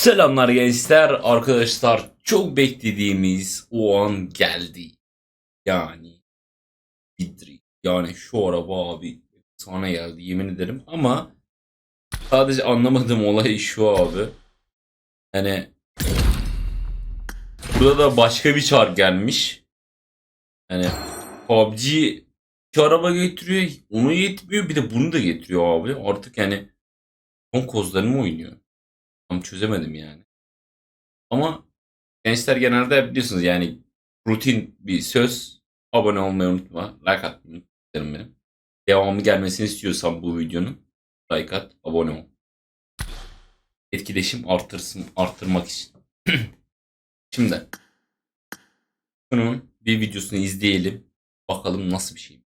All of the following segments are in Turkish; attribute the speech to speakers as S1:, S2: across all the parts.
S1: Selamlar gençler. Arkadaşlar çok beklediğimiz o an geldi. Yani Idri. Yani şu araba abi sana geldi yemin ederim ama sadece anlamadığım olay şu abi. Yani burada da başka bir çar gelmiş. Yani PUBG iki araba getiriyor. Onu yetmiyor bir de bunu da getiriyor abi. Artık yani son kozlarını oynuyor? Tam çözemedim yani. Ama gençler genelde biliyorsunuz yani rutin bir söz. Abone olmayı unutma. Like atmayı unutma benim. Devamı gelmesini istiyorsan bu videonun like at, abone ol. Etkileşim artırsın, arttırmak için. Şimdi bunun bir videosunu izleyelim. Bakalım nasıl bir şey.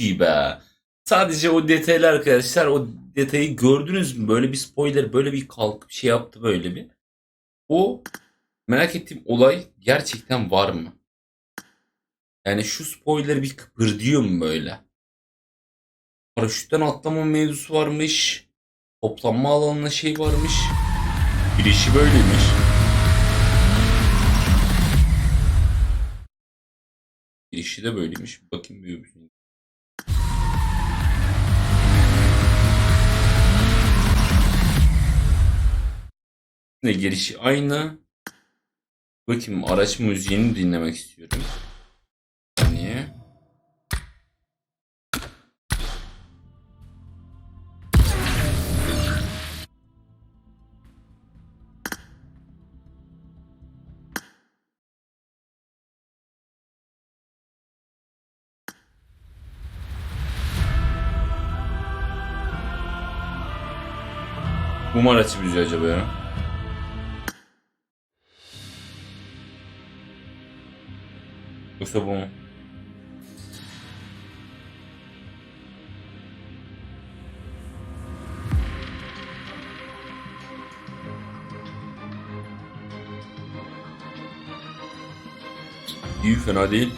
S1: İyi be. Sadece o detaylı arkadaşlar o detayı gördünüz mü? Böyle bir spoiler böyle bir kalkıp şey yaptı böyle bir. O merak ettiğim olay gerçekten var mı? Yani şu spoiler bir kıpırdıyor mu böyle? Paraşütten atlama mevzusu varmış. Toplanma alanına şey varmış. Girişi böyleymiş. Girişi de böyleymiş. Bakayım büyük Ne girişi aynı. Bakayım araç müziğini dinlemek istiyorum. Niye? Bu mu araç müziği acaba ya? Bu mu? İyi fena değil.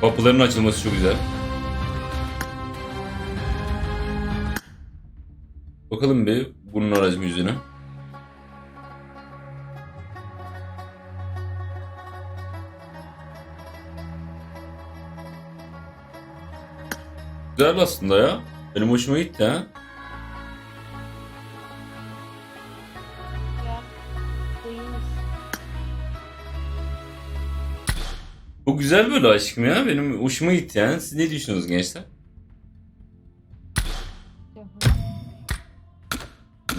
S1: Kapıların açılması çok güzel. Bakalım bir bunun aracı yüzüne. Güzel aslında ya. Benim hoşuma gitti ha. Bu güzel böyle aşkım ya. Benim hoşuma gitti yani. Siz ne düşünüyorsunuz gençler?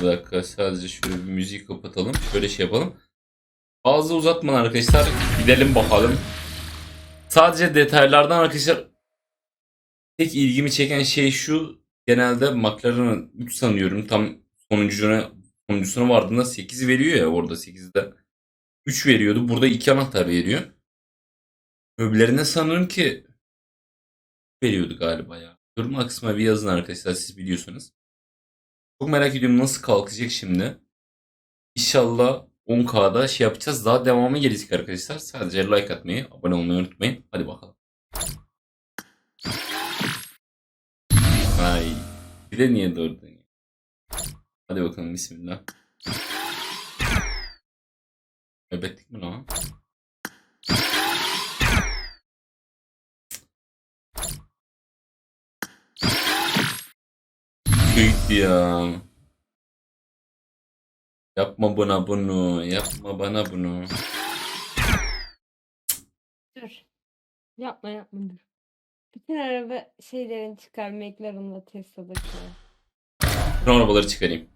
S1: Bir dakika sadece şöyle bir müziği kapatalım. Şöyle şey yapalım. Fazla uzatmadan arkadaşlar gidelim bakalım. Sadece detaylardan arkadaşlar tek ilgimi çeken şey şu. Genelde McLaren'ın 3 sanıyorum tam sonuncusuna, sonuncusuna vardığında 8 veriyor ya orada 8'de. 3 veriyordu. Burada 2 anahtar veriyor. Öbürlerine sanırım ki veriyordu galiba ya. Yorum kısmına bir yazın arkadaşlar siz biliyorsunuz. Çok merak ediyorum nasıl kalkacak şimdi. İnşallah 10K'da şey yapacağız. Daha devamı gelecek arkadaşlar. Sadece like atmayı, abone olmayı unutmayın. Hadi bakalım. Ay. Bir de niye durdun? Hadi bakalım bismillah. Öbettik mi lan? Gitti ya. Yapma bana bunu. Yapma bana bunu.
S2: Dur. Yapma yapma dur. Bütün araba şeylerini çıkar McLaren'la Tesla'dakiler.
S1: Şu arabaları çıkarayım.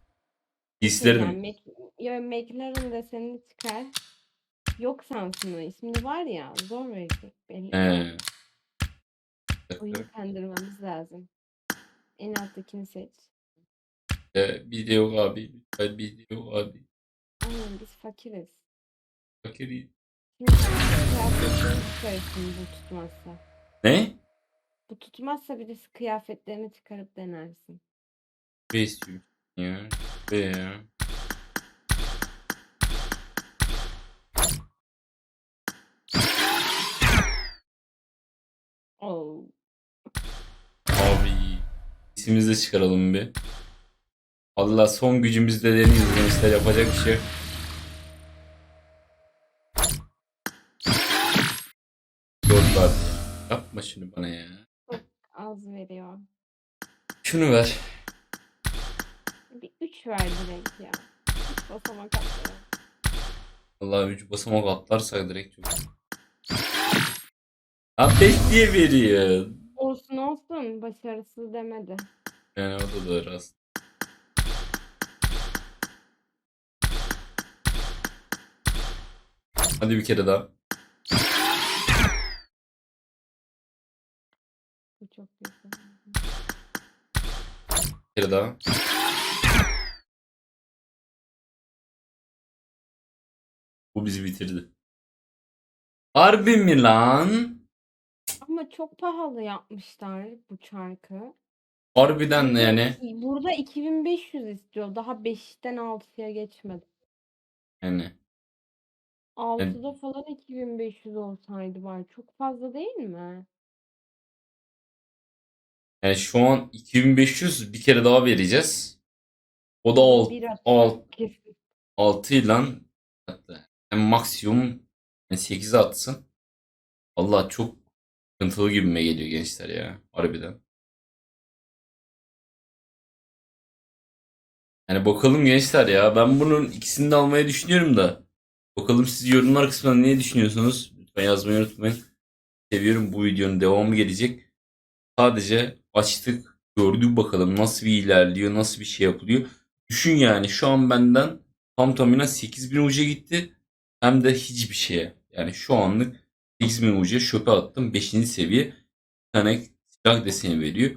S1: Giysileri de mi?
S2: Yani Mac, ya McLaren desenini çıkar. Yok Samsun'un. Şimdi var ya zor verecek belli.
S1: He.
S2: Oyunu kandırmamız lazım. En alttakini seç.
S1: De yok abi. Lütfen bir de yok abi.
S2: Aynen biz fakiriz.
S1: Fakir.
S2: Şimdi kıyafetlerini çıkarırsın bu tutmazsa.
S1: Ne?
S2: Bu tutmazsa bir de kıyafetlerini çıkarıp denersin.
S1: Ne istiyorsun ya? Ne ya?
S2: Oo.
S1: Abi. İsmimizi de çıkaralım bir. Allah son gücümüzle deniyoruz gençler yapacak bir şey yok. Var. Yapma şunu bana ya.
S2: Az veriyor.
S1: Şunu ver.
S2: Bir 3 ver direkt ya. 3 basamak atlayalım.
S1: Allah üç basamak atlarsak direkt çok. 5 diye veriyor.
S2: Olsun olsun. Başarısız demedi.
S1: Yani o da doğru aslında. Hadi bir kere daha.
S2: Bu çok büyük.
S1: Bir kere daha. Bu bizi bitirdi. Harbi mi lan?
S2: Ama çok pahalı yapmışlar bu çarkı.
S1: Harbiden de yani.
S2: Burada 2500 istiyor. Daha 5'ten 6'ya geçmedi.
S1: Yani.
S2: 6'da falan 2500 olsaydı var. Çok fazla değil mi?
S1: Yani şu an 2500 bir kere daha vereceğiz. O da alt,
S2: Bir atacak
S1: alt,
S2: kesin.
S1: 6 ile hatta yani maksimum yani 8'e atsın. Allah çok sıkıntılı gibime geliyor gençler ya. Harbiden. Yani bakalım gençler ya. Ben bunun ikisini de almayı düşünüyorum da. Bakalım siz yorumlar kısmında ne düşünüyorsunuz? Lütfen yazmayı unutmayın. Seviyorum bu videonun devamı gelecek. Sadece açtık gördük bakalım nasıl bir ilerliyor nasıl bir şey yapılıyor. Düşün yani şu an benden tam tamına 8000 uca gitti. Hem de hiçbir şeye. Yani şu anlık 8000 uca çöpe attım. 5. seviye. Bir tane silah deseni veriyor.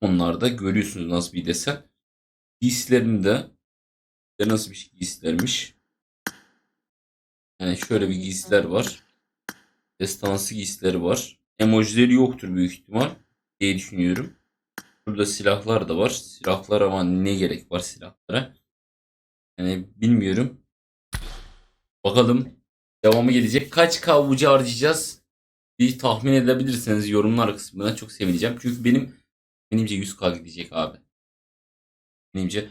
S1: Onlar da görüyorsunuz nasıl bir desen. Giysilerinde de nasıl bir şey. Yani şöyle bir giysiler var. Destansı giysileri var. Emojileri yoktur büyük ihtimal diye düşünüyorum. Burada silahlar da var. Silahlar ama ne gerek var silahlara? Yani bilmiyorum. Bakalım devamı gelecek. Kaç kavucu harcayacağız? Bir tahmin edebilirseniz yorumlar kısmına çok sevineceğim. Çünkü benim benimce 100k gidecek abi. Benimce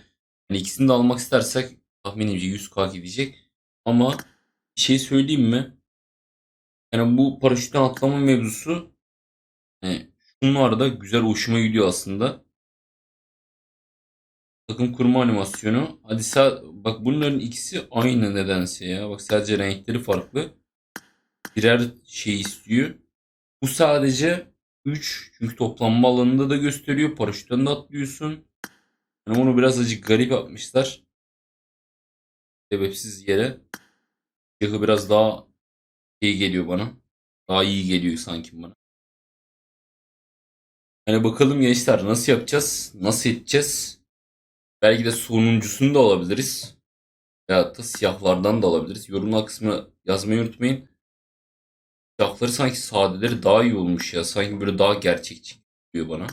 S1: yani ikisini de almak istersek tahminimce 100k gidecek. Ama bir şey söyleyeyim mi? Yani bu paraşütten atlama mevzusu yani şunlar da güzel hoşuma gidiyor aslında. Takım kurma animasyonu. Hadi bak bunların ikisi aynı nedense ya. Bak sadece renkleri farklı. Birer şey istiyor. Bu sadece 3 çünkü toplanma alanında da gösteriyor. Paraşütten de atlıyorsun. Yani onu biraz acık garip yapmışlar. Sebepsiz yere. Siyahı biraz daha iyi geliyor bana. Daha iyi geliyor sanki bana. Hani bakalım gençler nasıl yapacağız? Nasıl edeceğiz? Belki de sonuncusunu da alabiliriz. Veyahut da siyahlardan da alabiliriz. Yorumlar kısmına yazmayı unutmayın. Siyahları sanki sadeleri daha iyi olmuş ya. Sanki böyle daha gerçekçi geliyor bana.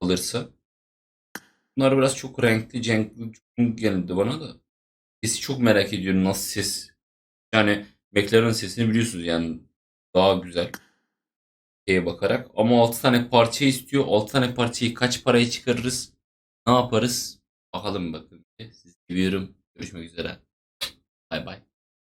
S1: Alırsa. Bunlar biraz çok renkli, cenkli geldi bana da. Sesi çok merak ediyorum nasıl ses. Yani McLaren sesini biliyorsunuz yani daha güzel şeye bakarak. Ama 6 tane parça istiyor. 6 tane parçayı kaç paraya çıkarırız? Ne yaparız? Bakalım bakın. Sizi seviyorum. Görüşmek üzere. Bay bay.